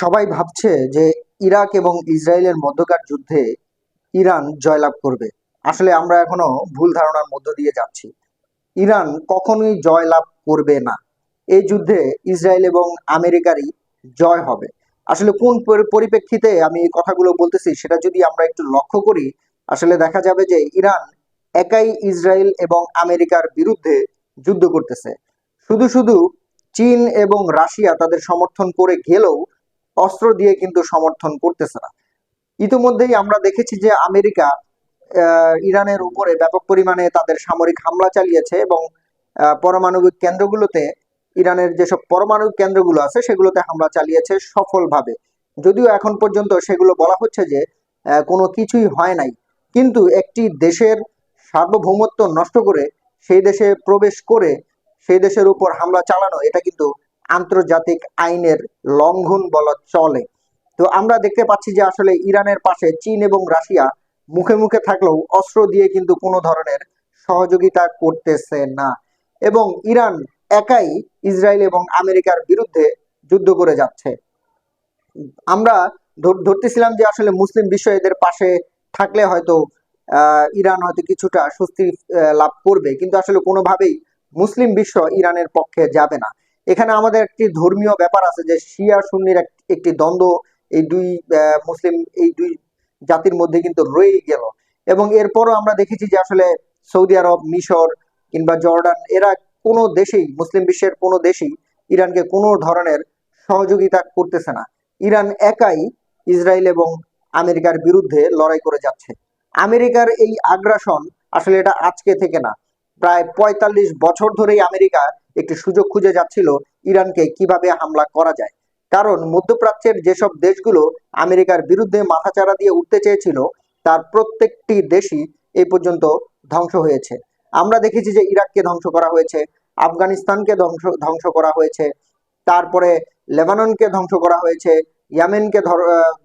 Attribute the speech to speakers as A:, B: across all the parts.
A: সবাই ভাবছে যে ইরাক এবং ইসরায়েলের মধ্যকার যুদ্ধে ইরান জয়লাভ করবে। আসলে আমরা এখনও ভুল ধারণার মধ্য দিয়ে যাচ্ছি। ইরান কখনোই জয়লাভ করবে না। এই যুদ্ধে ইসরায়েল এবং আমেরিকারই জয় হবে। আসলে কোন পরিপ্রেক্ষিতে আমি এই কথাগুলো বলতেছি সেটা যদি আমরা একটু লক্ষ্য করি, আসলে দেখা যাবে যে ইরান একাই ইসরায়েল এবং আমেরিকার বিরুদ্ধে যুদ্ধ করতেছে। শুধু শুধু চীন এবং রাশিয়া তাদের সমর্থন করে গেলেও অস্ত্র দিয়ে কিন্তু সমর্থন করতেছে না। ইতিমধ্যেই আমরা দেখেছি যে আমেরিকা ইরানের উপরে ব্যাপক পরিমাণে তাদের সামরিক হামলা চালিয়েছে এবং পারমাণবিক কেন্দ্রগুলোতে ইরানের যেসব পারমাণবিক কেন্দ্রগুলো আছে সেগুলোতে হামলা চালিয়েছে সফলভাবে। যদিও এখন পর্যন্ত সেগুলো বলা হচ্ছে যে কোনো কিছুই হয় নাই। কিন্তু একটি দেশের সার্বভৌমত্ব নষ্ট করে সেই দেশে প্রবেশ করে সেই দেশের উপর হামলা চালানো, এটা কিন্তু আন্তর্জাতিক আইনের লঙ্ঘন বলা চলে। তো আমরা দেখতে পাচ্ছি যে আসলে ইরানের পাশে চীন এবং রাশিয়া মুখে মুখে থাকলেও অস্ত্র দিয়ে কিন্তু কোনো ধরনের সহযোগিতা করতেছে না। এবং ইরান একাই ইসরায়েল এবং আমেরিকার বিরুদ্ধে যুদ্ধ করে যাচ্ছে। আমরা ধর- ধরতেছিলাম যে আসলে মুসলিম বিশ্ব এদের পাশে থাকলে হয়তো ইরান হয়তো কিছুটা স্বস্তি লাভ করবে। কিন্তু আসলে কোনোভাবেই মুসলিম বিশ্ব ইরানের পক্ষে যাবে না। এখানে আমাদের একটি ধর্মীয় ব্যাপার আছে যে শিয়া সুন্নির একটি দ্বন্দ্ব এই দুই মুসলিম, এই দুই জাতির মধ্যে কিন্তু রয়েই গেল। এবং এরপরও আমরা দেখেছি যে আসলে সৌদি আরব, মিশর কিংবা জর্ডান, এরা কোনো দেশেই, মুসলিম বিশ্বের কোনো দেশেই ইরানকে কোনো ধরনের সহযোগিতা করতেছে না। ইরান একাই ইসরায়েল এবং আমেরিকার বিরুদ্ধে লড়াই করে যাচ্ছে। আমেরিকার এই আগ্রাসন আসলে এটা আজকে থেকে না। প্রায় পঁয়তাল্লিশ বছর ধরেই আমেরিকা একটি সুযোগ খুঁজে যাচ্ছিল ইরানকে কীভাবে হামলা করা যায়। কারণ মধ্যপ্রাচ্যের যেসব দেশগুলো আমেরিকার বিরুদ্ধে মাথাচাড়া দিয়ে উঠতে চেয়েছিল, তার প্রত্যেকটি দেশই এই পর্যন্ত ধ্বংস হয়েছে। আমরা দেখেছি যে ইরাককে ধ্বংস করা হয়েছে, আফগানিস্তানকে ধ্বংস ধ্বংস করা হয়েছে, তারপরে লেবাননকে ধ্বংস করা হয়েছে, ইয়ামেনকে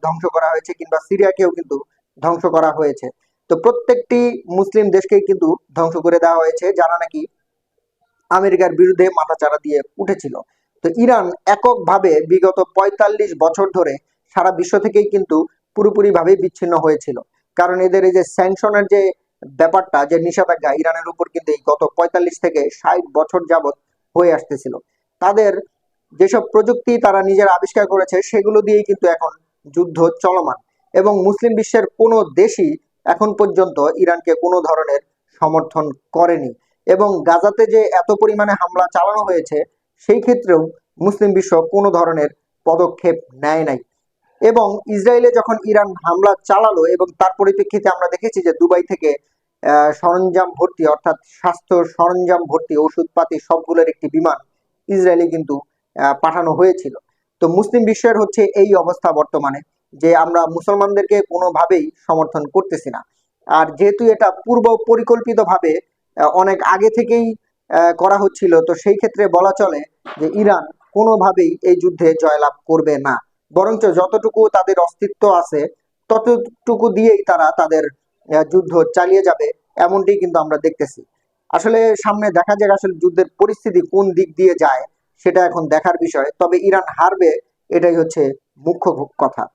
A: ধ্বংস করা হয়েছে কিংবা সিরিয়াকেও কিন্তু ধ্বংস করা হয়েছে। তো প্রত্যেকটি মুসলিম দেশকেই কিন্তু ধ্বংস করে দেওয়া হয়েছে, যারা নাকি আমেরিকার বিরুদ্ধে মাথাচাড়া দিয়ে উঠেছিল। তো ইরান এককভাবে বিগত পঁয়তাল্লিশ বছর ধরে সারা বিশ্ব থেকেই কিন্তু পুরোপুরিভাবে বিচ্ছিন্ন হয়েছিল। কারণ এদের এই যে স্যাংশনের যে ব্যাপারটা, যে নিষেধাজ্ঞা, ইরানের উপর কিন্তু এই গত পঁয়তাল্লিশ থেকে ষাট বছর যাবৎ হয়ে আসতেছিল। তাদের যেসব প্রযুক্তি তারা নিজের আবিষ্কার করেছে, সেগুলো দিয়েই কিন্তু এখন যুদ্ধ চলমান। এবং মুসলিম বিশ্বের কোনো দেশই এখন পর্যন্ত ইরানকে কোনো ধরনের সমর্থন করেনি। এবং গাজাতে যে এত পরিমাণে হামলা চালানো হয়েছে, সেই ক্ষেত্রেও মুসলিম বিশ্ব কোনো ধরনের পদক্ষেপ নেয় নাই। এবং ইসরায়েলে যখন ইরান হামলা চালালো এবং তার পরিপ্রেক্ষিতে আমরা দেখেছি যে দুবাই থেকে সরঞ্জাম ভর্তি অর্থাৎ স্বাস্থ্য সরঞ্জাম ভর্তি ওষুধপাতি সবগুলোর একটি বিমান ইসরায়েলে কিন্তু পাঠানো হয়েছিল। তো মুসলিম বিশ্বের হচ্ছে এই অবস্থা বর্তমানে যে আমরা মুসলমানদেরকে কোনোভাবেই সমর্থন করতেছি না। আর যেহেতু এটা পূর্ব পরিকল্পিতভাবে অনেক আগে থেকেই করা হচ্ছিল। তো সেই ক্ষেত্রে বলা চলে যে ইরান কোনোভাবেই এই যুদ্ধে জয়লাভ করবে না। বরঞ্চ যতটুকু তাদের অস্তিত্ব আছে, ততটুকু দিয়েই তারা তাদের যুদ্ধ চালিয়ে যাবে, এমনটি কিন্তু আমরা দেখতেছি। আসলে সামনে দেখা যাক আসলে যুদ্ধের পরিস্থিতি কোন দিক দিয়ে যায়, সেটা এখন দেখার বিষয়। তবে ইরান হারবে, এটাই হচ্ছে মুখ্য কথা।